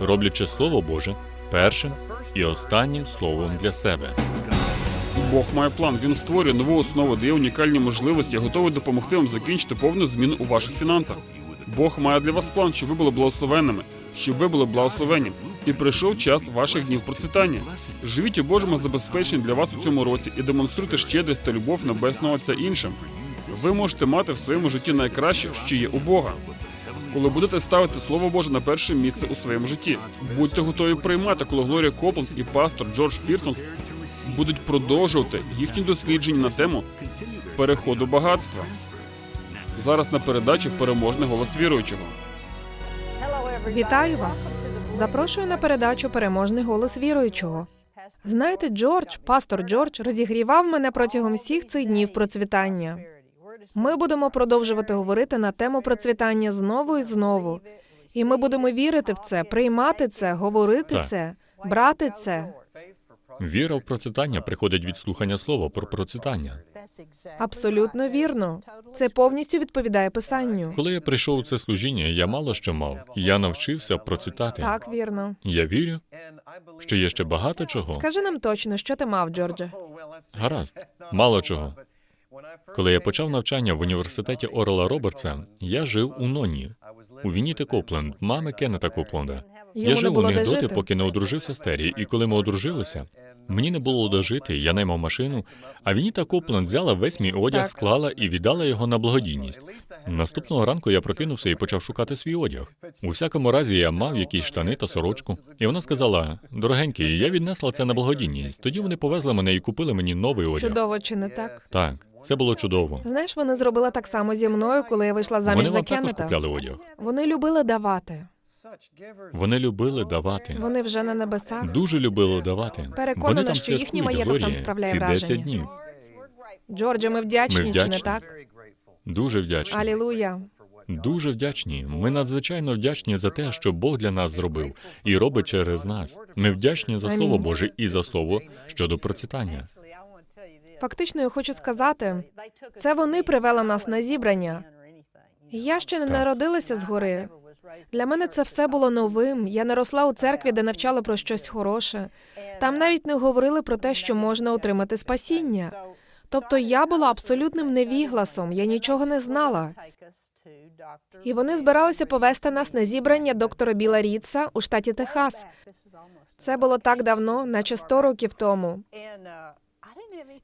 роблячи Слово Боже першим і останнім словом для себе. Бог має план. Він створює нову основу, дає унікальні можливості, готовий допомогти вам закінчити повну зміну у ваших фінансах. Бог має для вас план, щоб ви були благословенними, щоб ви були благословенні. І прийшов час ваших днів процвітання. Живіть у Божому забезпеченні для вас у цьому році і демонструйте щедрість та любов небесного Отця іншим. Ви можете мати в своєму житті найкраще, що є у Бога. Коли будете ставити Слово Боже на перше місце у своєму житті, будьте готові приймати, коли Глорія Копленд і пастор Джордж Пірсон будуть продовжувати їхні дослідження на тему переходу багатства. Зараз на передачі переможний голос віруючого. Вітаю вас! Запрошую на передачу Переможний голос віруючого. Знаєте, Джордж, пастор Джордж, розігрівав мене протягом всіх цих днів процвітання. Ми будемо продовжувати говорити на тему процвітання знову і знову. І ми будемо вірити в це, приймати це, говорити Так. це, брати це. Віра в процвітання приходить від слухання слова про процвітання. Абсолютно вірно. Це повністю відповідає писанню. Коли я прийшов у це служіння, я мало що мав. Я навчився процвітати. Так, вірно. Я вірю, що є ще багато чого. Скажи нам точно, що ти мав, Джордже. Гаразд, мало чого. Коли я почав навчання в університеті Орела Робертса, я жив у Ноні, у Вініти Копленд, мами Кеннета Копленда. Я жив у них доти, поки не одружився з Террі, і коли ми одружилися, мені не було де жити, я наймав машину, а Вініта Копленд взяла весь мій одяг, склала і віддала його на благодійність. Наступного ранку я прокинувся і почав шукати свій одяг. У всякому разі, я мав якісь штани та сорочку. І вона сказала: дорогенький, я віднесла це на благодійність. Тоді вони повезли мене і купили мені новий одяг. Чудово, чи не так? Так, це було чудово. Знаєш, вони зробили так само зі мною, коли я вийшла заміж Вони за вам також Кеннета. купляли одяг. Вони любили давати. Вони любили давати. Вони вже на небесах. Дуже любили давати. Переконана, Вони там що їхній святкують, маєток там справляє ці 10 враження. днів. Джордже, ми вдячні, Ми чи не вдячні. так? Дуже вдячні. Алілуя. Дуже вдячні. Ми надзвичайно вдячні за те, що Бог для нас зробив і робить через нас. Ми вдячні за Слово Боже і за слово щодо процвітання. Фактично, я хочу сказати, це вони привели нас на зібрання. Я ще не Так. народилася згори. Для мене це все було новим. Я не росла у церкві, де навчали про щось хороше. Там навіть не говорили про те, що можна отримати спасіння. Тобто я була абсолютним невігласом, я нічого не знала. І вони збиралися повести нас на зібрання доктора Біла Рітса у штаті Техас. Це було так давно, наче 100 років тому.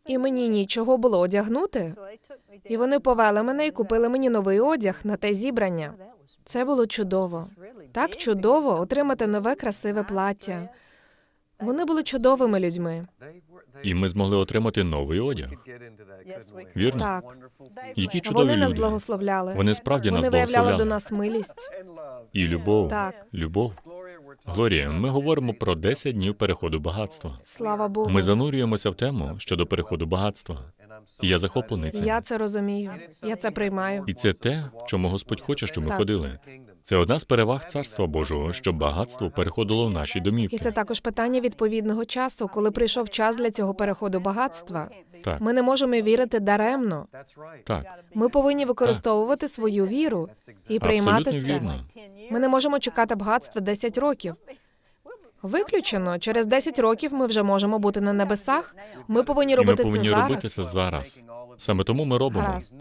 І мені нічого було одягнути. І вони повели мене і купили мені новий одяг на те зібрання. Це було чудово. Так чудово отримати нове красиве плаття. Вони були чудовими людьми. І ми змогли отримати новий одяг. Вірно? Так, Які чудові вони нас благословляли. Вони справді нас Вони виявляли до нас милість. І любов. Так. Любов. Глорія, ми говоримо про 10 днів переходу багатства. Слава Богу. Ми занурюємося в тему щодо переходу багатства. І я захоплений цим. Я це розумію. Я це приймаю. І це те, в чому Господь хоче, щоб ми Так. ходили. Це одна з переваг царства Божого, щоб багатство переходило в наші домівки. І це також питання відповідного часу, коли прийшов час для цього переходу багатства. Так, Ми не можемо вірити даремно. так, Ми повинні використовувати свою віру і приймати абсолютно це. вірно. Ми не можемо чекати багатства 10 років. Виключено, через 10 років ми вже можемо бути на небесах. Ми повинні І ми повинні це робити зараз. це зараз. Саме тому ми робимо. Гаразд.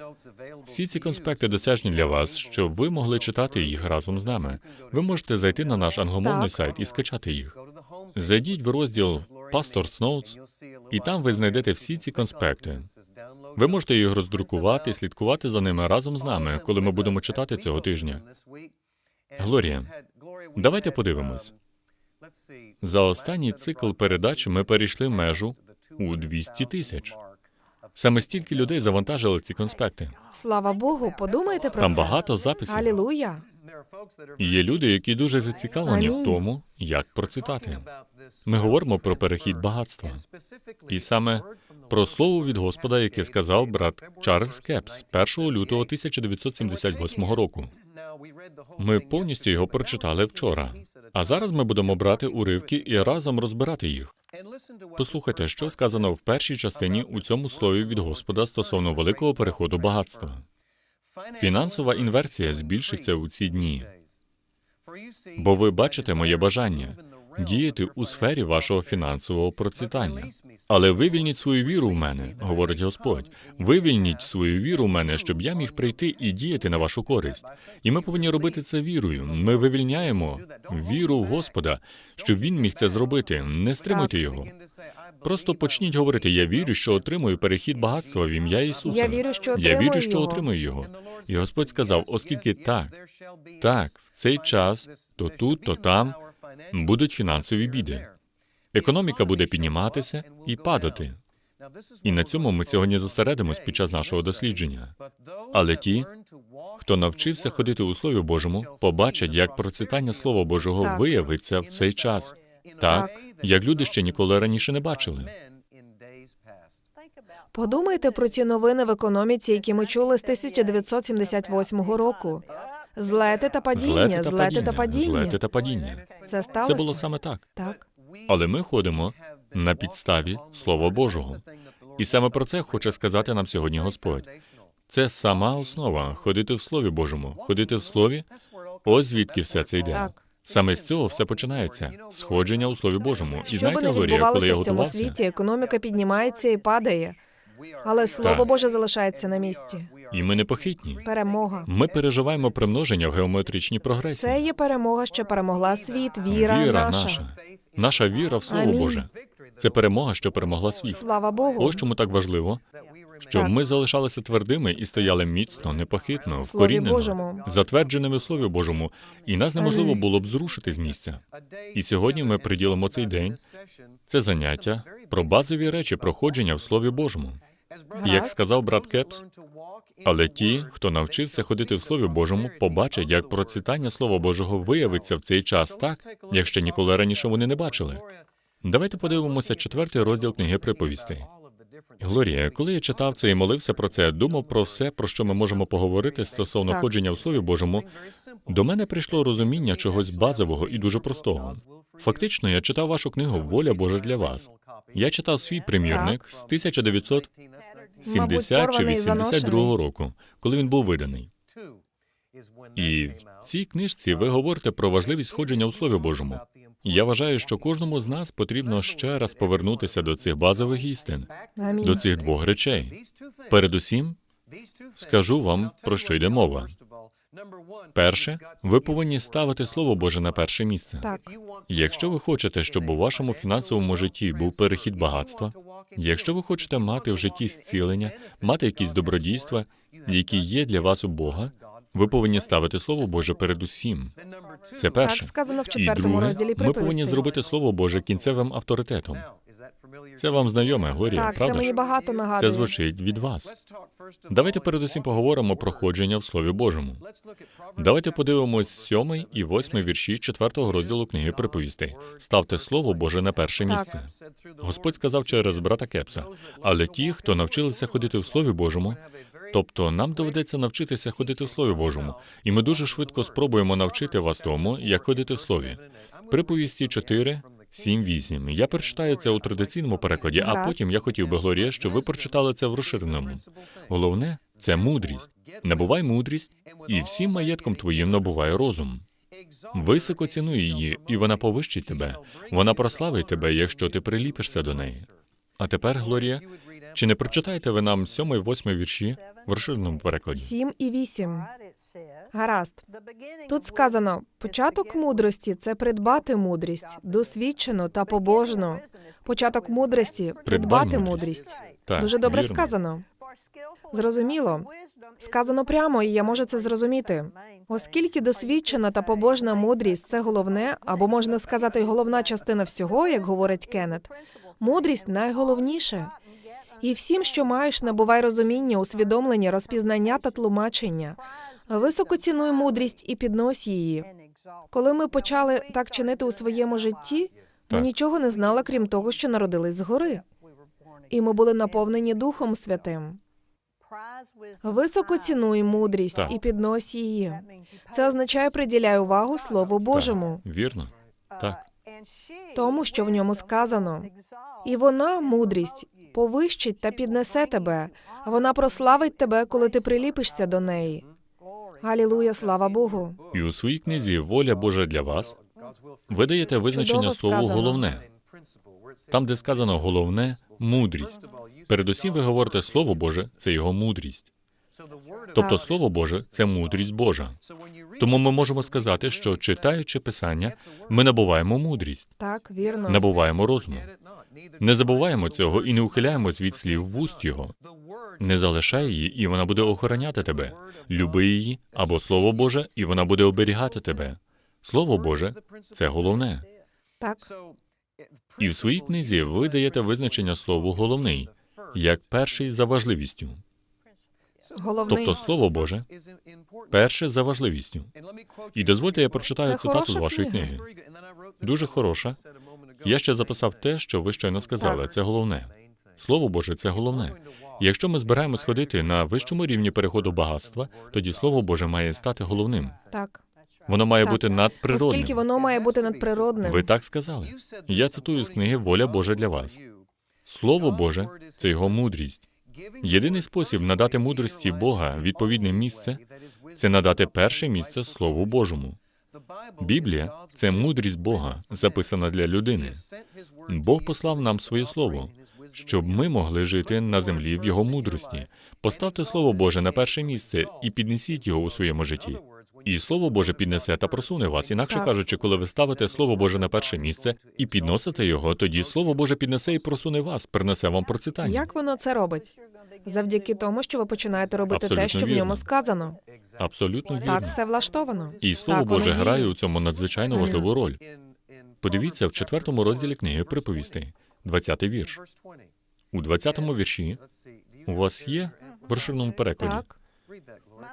Всі ці конспекти досяжні для вас, щоб ви могли читати їх разом з нами. Ви можете зайти на наш англомовний Так. сайт і скачати їх. Зайдіть в розділ Pastor's Notes, і там ви знайдете всі ці конспекти. Ви можете їх роздрукувати і слідкувати за ними разом з нами, коли ми будемо читати цього тижня. Глорія, давайте подивимось. За останній цикл передач ми перейшли межу у 200 тисяч. Саме стільки людей завантажили ці конспекти. Слава Богу, подумайте про Там це. багато записів. Алілуя. Є люди, які дуже зацікавлені в тому, як процвітати. Ми говоримо про перехід багатства. І саме про слово від Господа, яке сказав брат Чарльз Кепс 1 лютого 1978 року. Ми повністю його прочитали вчора. А зараз ми будемо брати уривки і разом розбирати їх. Послухайте, що сказано в першій частині у цьому слові від Господа стосовно великого переходу багатства. Фінансова інверсія збільшиться у ці дні. Бо ви бачите моє бажання діяти у сфері вашого фінансового процвітання. Але вивільніть свою віру в мене, говорить Господь. Вивільніть свою віру в мене, щоб я міг прийти і діяти на вашу користь. І ми повинні робити це вірою. Ми вивільняємо віру в Господа, щоб він міг це зробити. Не стримуйте його. Просто почніть говорити: я вірю, що отримую перехід багатства в ім'я Ісуса. Я вірю, що Я отримую вірю, що його. отримую його. І Господь сказав, оскільки так, так, в цей час, то тут, то там будуть фінансові біди. Економіка буде підніматися і падати. І на цьому ми сьогодні зосередимось під час нашого дослідження. Але ті, Хто навчився ходити у Слові Божому, побачать, як процвітання Слова Божого Так. виявиться в цей час, так як люди ще ніколи раніше не бачили. Подумайте про ці новини в економіці, які ми чули з 1978 року. Злети та падіння, Злети та злети та падіння, злети та падіння. Це сталося? Це було саме так. Так. Але ми ходимо на підставі Слова Божого. І саме про це хоче сказати нам сьогодні Господь. Це сама основа ходити в Слові Божому, ходити в Слові. Ось звідки все це йде. Так. Саме з цього все починається сходження у Слові Божому. І Що би знаєте, не Глорія, коли я в цьому готувався, світі, економіка піднімається і падає. Але Слово Так. Боже залишається на місці. і ми непохитні. Перемога. Ми переживаємо примноження в геометричній прогресії. Це є перемога, що перемогла світ, віра, віра наша. наша віра в Слово Амінь. Боже. Це перемога, що перемогла світ. Слава Богу. Ось чому так важливо, щоб Так. ми залишалися твердими і стояли міцно, непохитно, вкорінено, затвердженими в Слові Божому, і нас неможливо було б зрушити з місця. І сьогодні ми приділимо цей день, це заняття про базові речі проходження в Слові Божому. Як сказав брат Кепс, але ті, хто навчився ходити в Слові Божому, побачать, як процвітання Слова Божого виявиться в цей час так, як ще ніколи раніше вони не бачили. Давайте подивимося четвертий розділ книги приповістей. Глорія, коли я читав це і молився про це, думав про все, про що ми можемо поговорити стосовно Так. ходження в Слові Божому. До мене прийшло розуміння чогось базового і дуже простого. Фактично, я читав вашу книгу Воля Божа для вас. Я читав свій примірник з 1970 чи порваний, 82 року, коли він був виданий. І в цій книжці ви говорите про важливість ходження у Слові Божому. Я вважаю, що кожному з нас потрібно ще раз повернутися до цих базових істин, Амінь. до цих двох речей. Передусім, скажу вам, про що йде мова. Перше, ви повинні ставити Слово Боже на перше місце. Так. Якщо ви хочете, щоб у вашому фінансовому житті був перехід багатства, якщо ви хочете мати в житті зцілення, мати якісь добродійства, які є для вас у Бога, ви повинні ставити Слово Боже передусім. Це Так перше. сказано в І четвертому друге, розділі ми повинні зробити Слово Боже кінцевим авторитетом. Це вам знайоме, Глорія, Так, це правда мені ж? багато нагадує. Це звучить від вас. Давайте передусім поговоримо про ходження в Слові Божому. Давайте подивимось сьомий і восьмий вірші четвертого розділу книги приповістей. Ставте Слово Боже на перше Так. місце. Господь сказав через брата Кепса. Але ті, хто навчилися ходити в Слові Божому, тобто нам доведеться навчитися ходити в Слові Божому, і ми дуже швидко спробуємо навчити вас тому, як ходити в Слові. Приповісті 4, 7, 8. Я прочитаю це у традиційному перекладі, а потім я хотів би, Глорія, щоб ви прочитали це в розширеному. Головне це мудрість. Набувай мудрість, і всім маєтком твоїм набувай розум. Високо цінуй її, і вона повищить тебе. Вона прославить тебе, якщо ти приліпишся до неї. А тепер, Глорія, чи не прочитаєте ви нам сьомий, восьмий вірші в розширеному перекладі? Сім і вісім. Гаразд. Тут сказано: початок мудрості це придбати мудрість, досвідчену та побожну. Початок мудрості придбати мудрість. мудрість. Так, Дуже добре вірно. сказано. Зрозуміло. Сказано прямо, і я можу це зрозуміти. Оскільки досвідчена та побожна мудрість це головне, або можна сказати, головна частина всього, як говорить Кеннет. Мудрість найголовніше. І всім, що маєш, набувай розуміння, усвідомлення, розпізнання та тлумачення. Високо цінуй мудрість і піднось її. Коли ми почали так чинити у своєму житті, ми нічого не знали, крім того, що народились згори. І ми були наповнені Духом Святим. Високо цінуй мудрість Так. і піднось її. Це означає приділяй увагу Слову Божому, Так, вірно. Так. тому, що в ньому сказано. І вона, мудрість, повищить та піднесе тебе. Вона прославить тебе, коли ти приліпишся до неї. Алілуя, слава Богу. І у своїй книзі Воля Божа для вас ви даєте визначення слову головне. Там, де сказано головне мудрість. Передусім ви говорите Слово Боже це його мудрість. Тобто Слово Боже це мудрість Божа. Тому ми можемо сказати, що читаючи Писання, ми набуваємо мудрість, Так, вірно. набуваємо розуму. Не забуваємо цього і не ухиляємось від слів вуст його. Не залишай її, і вона буде охороняти тебе. Люби її або Слово Боже, і вона буде оберігати тебе. Слово Боже це головне. Так, І в своїй книзі ви даєте визначення слову головний як перший за важливістю. Головний. Тобто Слово Боже перше за важливістю. І дозвольте, я прочитаю Це цитату з вашої книги. Дуже хороша. Я ще записав те, що ви щойно сказали. Це головне. Слово Боже, це головне. Якщо ми збираємось ходити на вищому рівні переходу багатства, тоді Слово Боже має стати головним. Так. Воно має Так. бути Оскільки надприродним. воно має бути надприродним. Ви так сказали. Я цитую з книги Воля Божа для вас. Слово Боже це його мудрість. Єдиний спосіб надати мудрості Бога відповідне місце це надати перше місце Слову Божому. Біблія це мудрість Бога, записана для людини. Бог послав нам своє слово, щоб ми могли жити на землі в його мудрості. Поставте Слово Боже на перше місце і піднесіть його у своєму житті. І Слово Боже піднесе та просуне вас. Інакше кажучи, коли ви ставите Слово Боже на перше місце і підносите його, тоді Слово Боже піднесе і просуне вас, принесе вам процвітання. Як воно це робить? Завдяки тому, що ви починаєте робити те, Абсолютно що в ньому сказано. Абсолютно вірно. Так, все влаштовано. І Слово Так, Боже грає у цьому надзвичайно важливу роль. Подивіться в четвертому розділі книги приповістей, 20-й вірш. У 20-му вірші у вас є в розширеному перекладі. Так.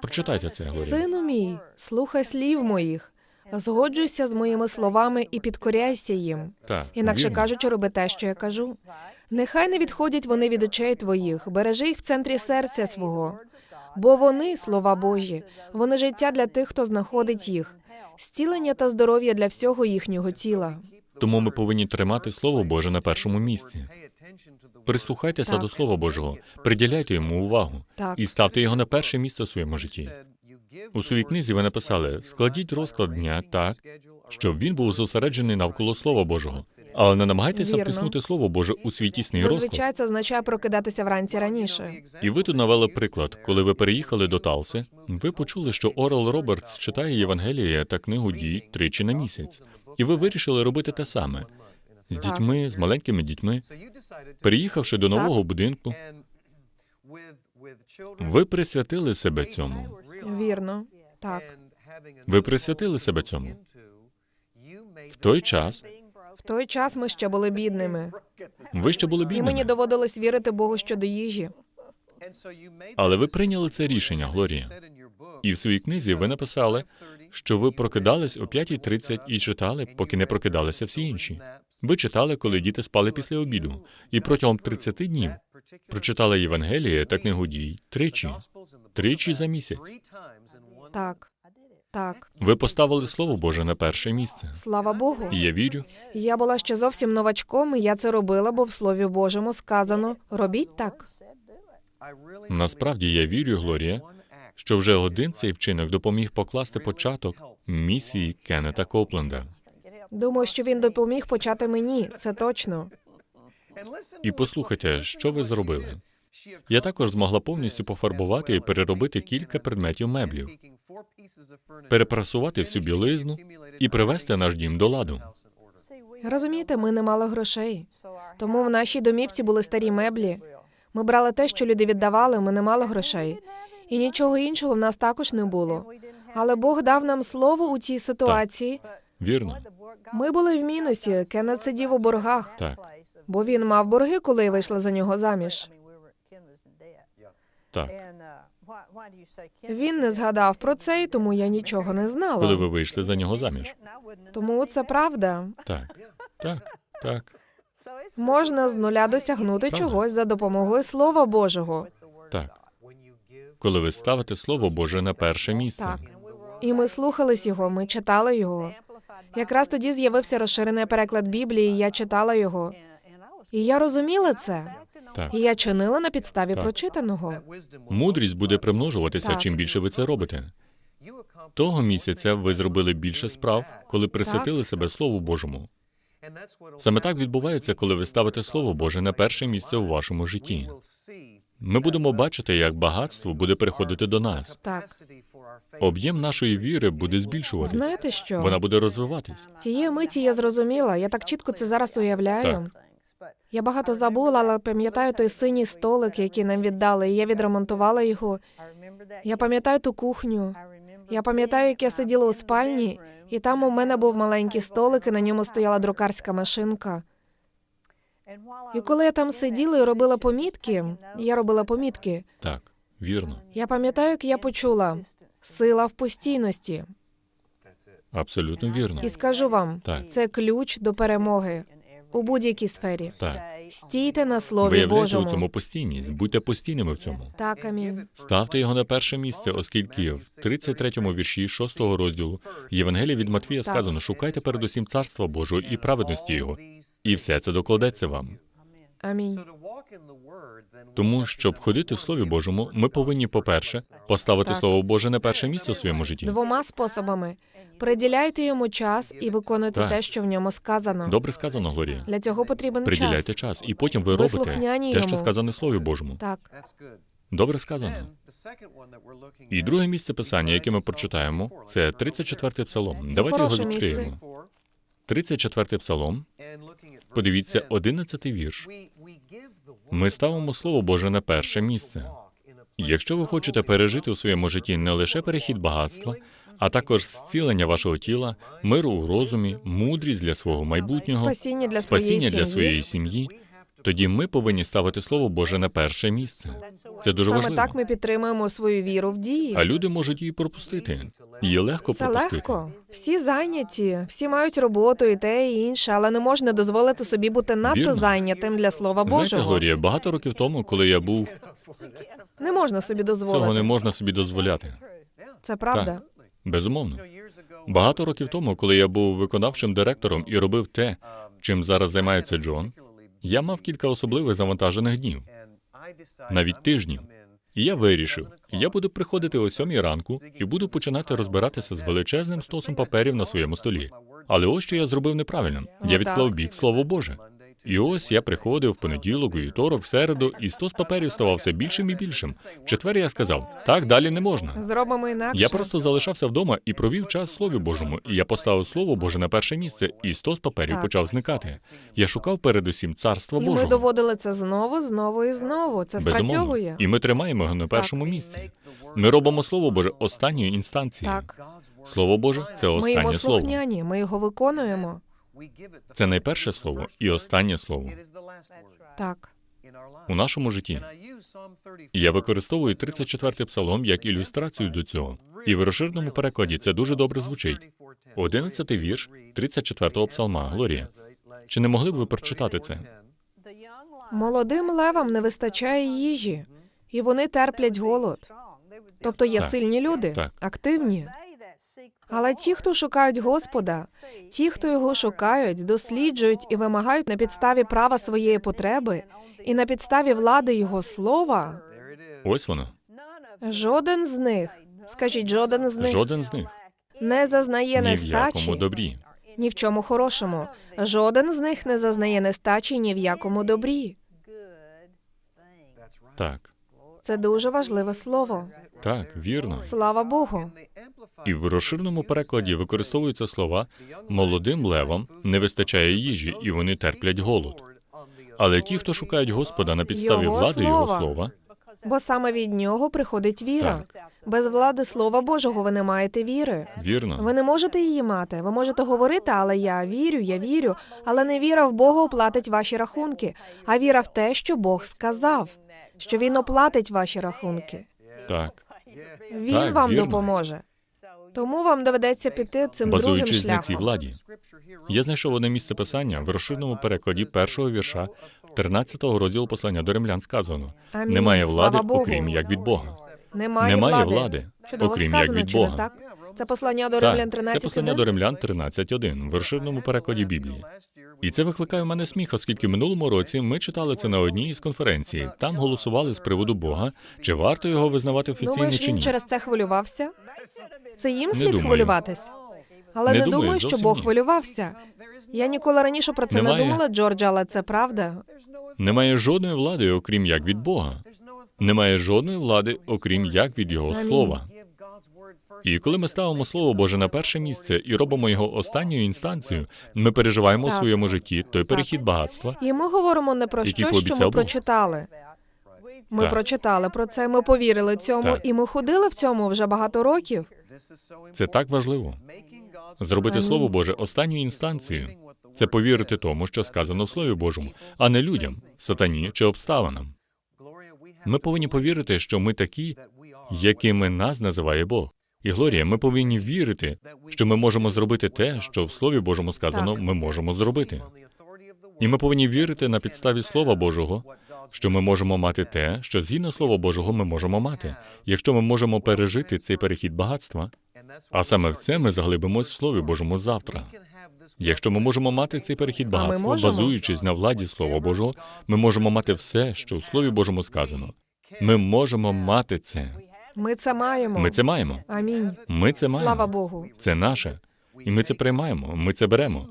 Прочитайте це, Глорія. Сину мій, слухай слів моїх, згоджуйся з моїми словами і підкоряйся їм. Так, Інакше вірно. кажучи, роби те, що я кажу. Нехай не відходять вони від очей твоїх, бережи їх в центрі серця свого. Бо вони, слова Божі, вони життя для тих, хто знаходить їх, зцілення та здоров'я для всього їхнього тіла. Тому ми повинні тримати Слово Боже на першому місці. Прислухайтеся Так. до Слова Божого, приділяйте йому увагу Так. і ставте його на перше місце в своєму житті. У своїй книзі ви написали: складіть розклад дня так, щоб він був зосереджений навколо Слова Божого. Але не намагайтеся Вірно. втиснути Слово Боже у свій тісний розклад. Зазвичай це означає прокидатися вранці раніше. І ви тут навели приклад, коли ви переїхали до Талси, ви почули, що Орел Робертс читає Євангеліє та книгу дій тричі на місяць, і ви вирішили робити те саме з дітьми, з маленькими дітьми. Переїхавши до нового будинку, ви присвятили себе цьому. Вірно. Так. Ви присвятили себе цьому. В той час В той час ми ще були бідними, ви ще були і мені доводилось вірити Богу щодо їжі. але ви прийняли це рішення, Глорія. І в своїй книзі ви написали, що ви прокидались о 5.30 і читали, поки не прокидалися всі інші. Ви читали, коли діти спали після обіду, і протягом 30 днів прочитали Євангеліє та книгу дій тричі. Тричі за місяць. Так. Так. Ви поставили Слово Боже на перше місце. Слава Богу. І я вірю, Я була ще зовсім новачком, і я це робила, бо в Слові Божому сказано робіть так. насправді я вірю, Глорія, що вже один цей вчинок допоміг покласти початок місії Кеннета Копленда. Думаю, що він допоміг почати мені. Це точно. І послухайте, що ви зробили. Я також змогла повністю пофарбувати і переробити кілька предметів меблів, перепрасувати всю білизну і привести наш дім до ладу. Розумієте, ми не мали грошей. Тому в нашій домівці були старі меблі. Ми брали те, що люди віддавали, ми не мали грошей. І нічого іншого в нас також не було. Але Бог дав нам слово у цій ситуації. Вірно, Ми були в мінусі. Кеннет сидів у боргах, так, бо він мав борги, коли я вийшла за нього заміж. так. Він не згадав про це, і тому я нічого не знала. Коли ви вийшли за нього заміж. Тому це правда. Так, так, так, Можна з нуля досягнути Правда. чогось за допомогою Слова Божого. так. Коли ви ставите Слово Боже на перше місце. Так. І ми слухались його, ми читали його. Якраз тоді з'явився розширений переклад Біблії, і я читала його. І я розуміла це. Так. І я чинила на підставі Так. прочитаного. Мудрість буде примножуватися, Так. чим більше ви це робите. Того місяця ви зробили більше справ, коли присвятили себе Слову Божому. Саме так відбувається, коли ви ставите Слово Боже на перше місце у вашому житті. Ми будемо бачити, як багатство буде приходити до нас. Так. Об'єм нашої віри буде збільшуватись. Знаєте що? Вона буде розвиватись. Тієї миті я зрозуміла. Я так чітко це зараз уявляю. Я багато забула, але пам'ятаю той синій столик, який нам віддали, і я відремонтувала його. Я пам'ятаю ту кухню. Я пам'ятаю, як я сиділа у спальні, і там у мене був маленький столик, і на ньому стояла друкарська машинка. І коли я там сиділа і робила помітки, я робила помітки. Так, вірно, Я пам'ятаю, як я почула сила в постійності. абсолютно вірно. І скажу вам, Так. це ключ до перемоги у будь-якій сфері. Так. Стійте на слові Виявляйте у цьому постійність, будьте постійними в цьому. Так, амінь. Ставте його на перше місце, оскільки в 33-му вірші 6-го розділу Євангелія від Матвія сказано: шукайте передусім царства Божого і праведності Його, і все це докладеться вам. Амінь. Тому, щоб ходити в Слові Божому, ми повинні, по-перше, поставити Так. Слово Боже на перше місце у своєму житті. Двома способами: приділяйте йому час і виконуйте Так. те, що в ньому сказано. Добре сказано, Глорія. Для цього потрібен Приділяйте час. час, і потім ви Ви робите те, що сказане в Слові Божому. Так, Добре сказано. І друге місце писання, яке ми прочитаємо, це 34-й псалом. Давайте його хороше місце. Відкриємо. 34-й псалом. Подивіться, 11-й вірш. Ми ставимо Слово Боже на перше місце. Якщо ви хочете пережити у своєму житті не лише перехід багатства, а також зцілення вашого тіла, миру у розумі, мудрість для свого майбутнього, спасіння для своєї сім'ї. Тоді ми повинні ставити Слово Боже на перше місце. Це дуже Саме важливо. так ми підтримуємо свою віру в дії. А люди можуть її пропустити. Її легко Це пропустити. легко. Всі зайняті, всі мають роботу і те, і інше, але не можна дозволити собі бути надто Вірно. зайнятим для слова Знаєте, Божого. Глорія, багато років тому, коли я був, Не можна собі дозволити. цього не можна собі дозволяти. Це правда. Так. Безумовно. Багато років тому, коли я був виконавчим директором і робив те, чим зараз займається Джон, я мав кілька особливих завантажених днів, навіть тижнів. І я вирішив, я буду приходити о сьомій ранку і буду починати розбиратися з величезним стосом паперів на своєму столі. Але ось що я зробив неправильно. Я відклав бік слово Боже. І ось я приходив в понеділок, у вівторок, в середу, і стос паперів ставав все більшим і більшим. В четвер я сказав: так далі не можна. Зробимо інакше. Я просто залишався вдома і провів час в Слові Божому, і я поставив Слово Боже на перше місце, і стос паперів Так. почав зникати. Я шукав передусім царства І ми доводили це знову, знову і знову. Це Безумовно. спрацьовує. І ми тримаємо його на першому місці. Ми робимо Слово Боже останньою інстанцією. Так. Слово Боже це Ми йому останнє слово. ми його виконуємо. Це найперше слово і останнє слово Так. у нашому житті. Я використовую 34-й псалом як ілюстрацію до цього. І в розширеному перекладі це дуже добре звучить. 11-й вірш 34-го псалма. Глорія. Чи не могли б ви прочитати це? Молодим левам не вистачає їжі, і вони терплять голод. Тобто є Так. сильні люди, Так. активні. Але ті, хто шукають Господа, ті, хто його шукають, досліджують і вимагають на підставі права своєї потреби і на підставі влади його слова, Ось воно. жоден з них, скажіть, жоден з них Жоден з них. не зазнає Ні в якому нестачі добрі. ні в чому хорошому. Жоден з них не зазнає нестачі ні в якому добрі. Так, Це дуже важливе слово. так, вірно. Слава Богу. І в розширеному перекладі використовуються слова молодим левам не вистачає їжі, і вони терплять голод. Але ті, хто шукають Господа на підставі Його влади Його слова. слова, Бо саме від нього приходить віра. Без влади Слова Божого ви не маєте віри. вірно, Ви не можете її мати. Ви можете говорити, але я вірю, я вірю. Але не віра в Бога оплатить ваші рахунки, а віра в те, що Бог сказав, що Він оплатить ваші рахунки. так, Він Так, вам вірно. допоможе. Тому вам доведеться піти цим другим базуючись на цій владі. Я знайшов одне місце писання в розширеному перекладі першого вірша 13-го розділу послання до римлян сказано: Амінь. немає влади, Слава Богу. окрім як від Бога. Немає, Немає влади, влади, Чудово окрім як сказано, від чи не Бога. Так? Це послання до римлян Так, 13. це послання до римлян 13.1 в розширеному перекладі Біблії. І це викликає в мене сміх, оскільки в минулому році ми читали це на одній із конференцій. Там голосували з приводу Бога, чи варто його визнавати офіційно Думаєш, чи він ні. через це хвилювався? Це їм слід думаю. хвилюватись. Але Не не, думаю, думаю, що Бог ні. хвилювався. Я ніколи раніше про це Немає. не думала, Джордже, але це правда. Немає жодної влади, окрім як від Бога. Немає жодної влади, окрім як від Його Амінь. слова. І коли ми ставимо Слово Боже на перше місце і робимо його останньою інстанцією, ми переживаємо у своєму житті той перехід багатства. І ми говоримо не про Який щось, що ми Бог. прочитали. Ми Так. прочитали про це, ми повірили цьому, Так. і ми ходили в цьому вже багато років. Це так важливо. Зробити Амінь. Слово Боже останньою інстанцією це повірити тому, що сказано в Слові Божому, а не людям, сатані чи обставинам. Ми повинні повірити, що ми такі, якими нас називає Бог. І Глорія, ми повинні вірити, що ми можемо зробити те, що в Слові Божому сказано, Так. ми можемо зробити. І ми повинні вірити на підставі Слова Божого, що ми можемо мати те, що згідно Слова Божого ми можемо мати, якщо ми можемо пережити цей перехід багатства. А саме в це ми заглибимось в Слові Божому завтра. Якщо ми можемо мати цей перехід багатства, базуючись на владі Слова Божого, ми можемо мати все, що в Слові Божому сказано. Ми можемо мати це. Ми це маємо. Ми це маємо. Амінь. Ми це маємо. Слава Богу. Це наше. І ми це приймаємо. Ми це беремо.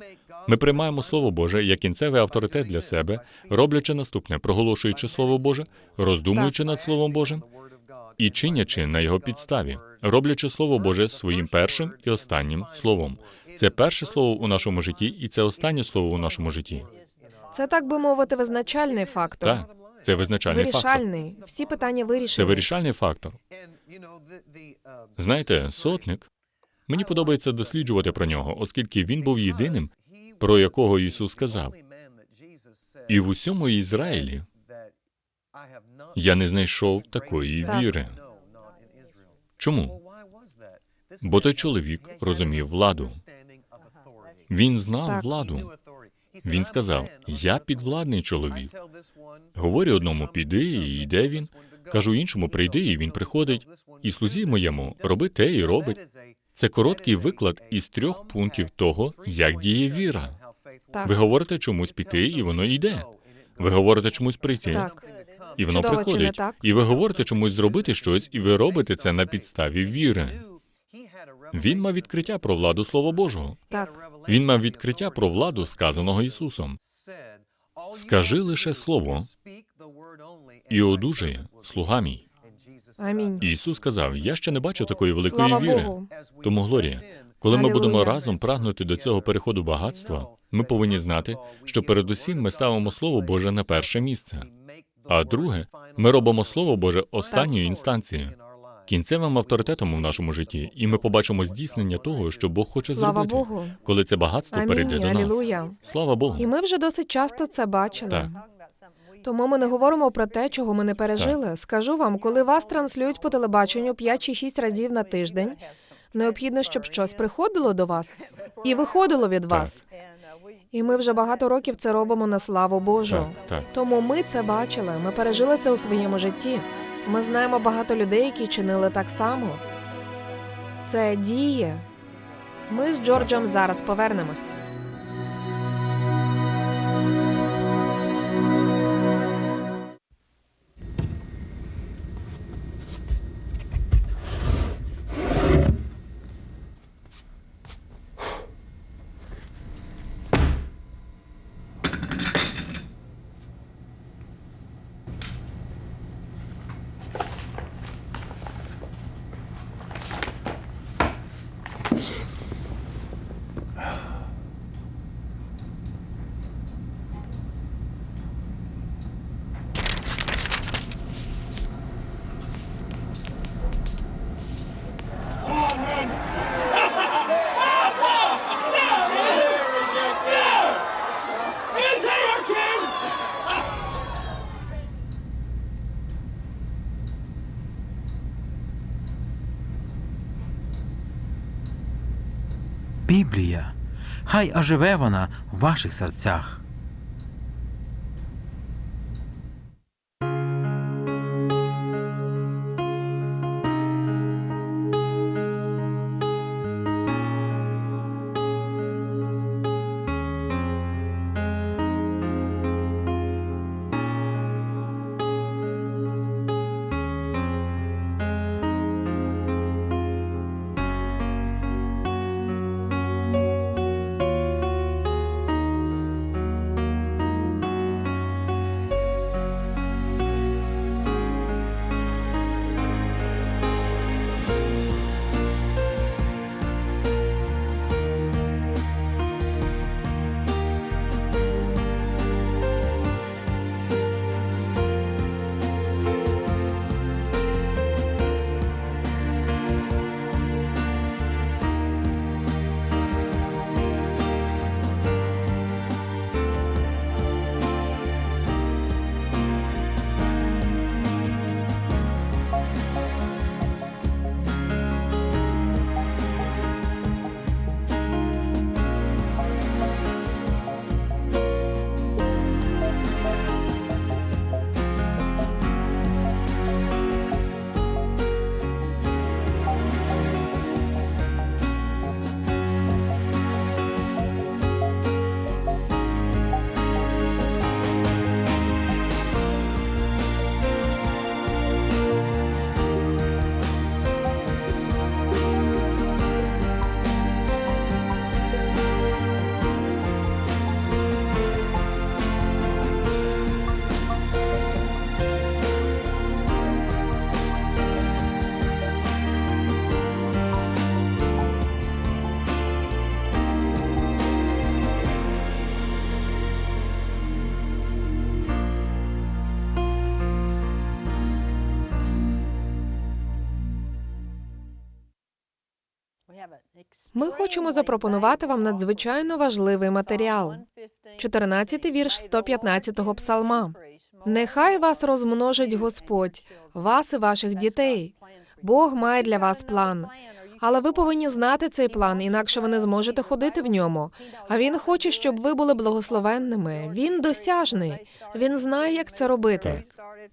Ми приймаємо Слово Боже як кінцевий авторитет для себе, роблячи наступне, проголошуючи Слово Боже, роздумуючи над Словом Божим і чинячи на його підставі, роблячи Слово Боже своїм першим і останнім словом. Це перше слово у нашому житті, і це останнє слово у нашому житті. Це так би мовити, визначальний фактор. Так, це визначальний фактор. Всі питання Це вирішальний фактор. Знаєте, сотник. Мені подобається досліджувати про нього, оскільки він був єдиним, про якого Ісус сказав. І в усьому Ізраїлі я не знайшов такої Так. віри. Чому? Бо той чоловік розумів владу. Він знав Так. владу. Він сказав: Я підвладний чоловік. Говорю одному, піди, і йде він. Кажу іншому, прийди, і він приходить. І слузі моєму, роби те і робить. Це короткий виклад із трьох пунктів того, як діє віра. Так. Ви говорите чомусь піти, і воно йде. Ви говорите чомусь прийти, Так. і воно Чудово, чи не приходить. так? І ви говорите чомусь зробити щось, і ви робите це на підставі віри. Він мав відкриття про владу Слова Божого. Так. Він мав відкриття про владу, сказаного Ісусом. Скажи лише слово, і одужає слуга мій. Амінь. Ісус сказав: Я ще не бачив такої великої Слава віри. Богу. Тому Глорія, коли ми Алілуя. будемо разом прагнути до цього переходу багатства, ми повинні знати, що передусім ми ставимо Слово Боже на перше місце. А друге, ми робимо Слово Боже останньою інстанцією, кінцевим авторитетом у нашому житті, і ми побачимо здійснення того, що Бог хоче Слава зробити, Богу. коли це багатство перейде Амінь. до нас. Алілуя. Слава Богу. І ми вже досить часто це бачили. Так. Тому ми не говоримо про те, чого ми не пережили. Скажу вам, коли вас транслюють по телебаченню 5 чи 6 разів на тиждень, необхідно, щоб щось приходило до вас і виходило від вас. І ми вже багато років це робимо на славу Божу. Так, так. Тому ми це бачили, ми пережили це у своєму житті. Ми знаємо багато людей, які чинили так само. Це діє. Ми з Джорджем зараз повернемось. Біблія. Хай оживе вона в ваших серцях. Ми хочемо запропонувати вам надзвичайно важливий матеріал. 14 вірш 115 псалма. Нехай вас розмножить Господь, вас і ваших дітей. Бог має для вас план. Але ви повинні знати цей план, інакше ви не зможете ходити в ньому. А він хоче, щоб ви були благословенними. Він досяжний. Він знає, як це робити.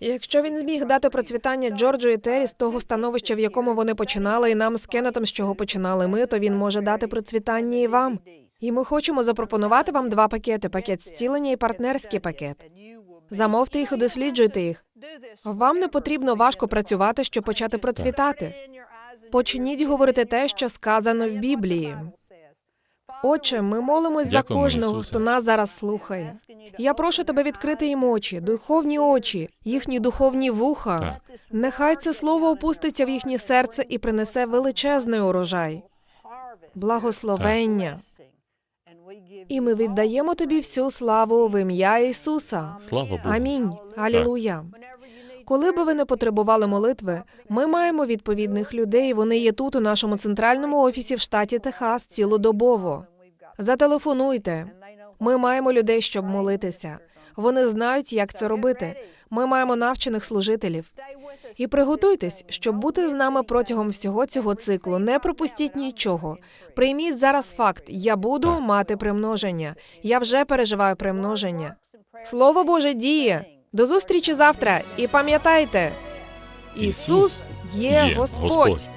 Якщо він зміг дати процвітання Джорджу і Террі з того становища, в якому вони починали, і нам з Кеннетом, з чого починали ми, то він може дати процвітання і вам. І ми хочемо запропонувати вам два пакети: пакет зцілення і партнерський пакет. Замовте їх і досліджуйте їх. Вам не потрібно важко працювати, щоб почати процвітати. Почніть говорити те, що сказано в Біблії. Отче, ми молимось за Дякуємо, кожного, Ісусе. хто нас зараз слухає. Я прошу тебе відкрити їм очі, духовні очі, їхні духовні вуха. Так. Нехай це слово опуститься в їхнє серце і принесе величезний урожай, благословення. І ми віддаємо тобі всю славу в ім'я Ісуса. Слава Богу. Амінь. Алілуя. Коли би ви не потребували молитви, ми маємо відповідних людей. Вони є тут, у нашому центральному офісі в штаті Техас, цілодобово. Зателефонуйте. Ми маємо людей, щоб молитися. Вони знають, як це робити. Ми маємо навчених служителів. І приготуйтесь, щоб бути з нами протягом всього цього циклу. Не пропустіть нічого. Прийміть зараз факт: я буду мати примноження. Я вже переживаю примноження. Слово Боже діє. До зустрічі завтра. І пам'ятайте, Ісус є. Господь.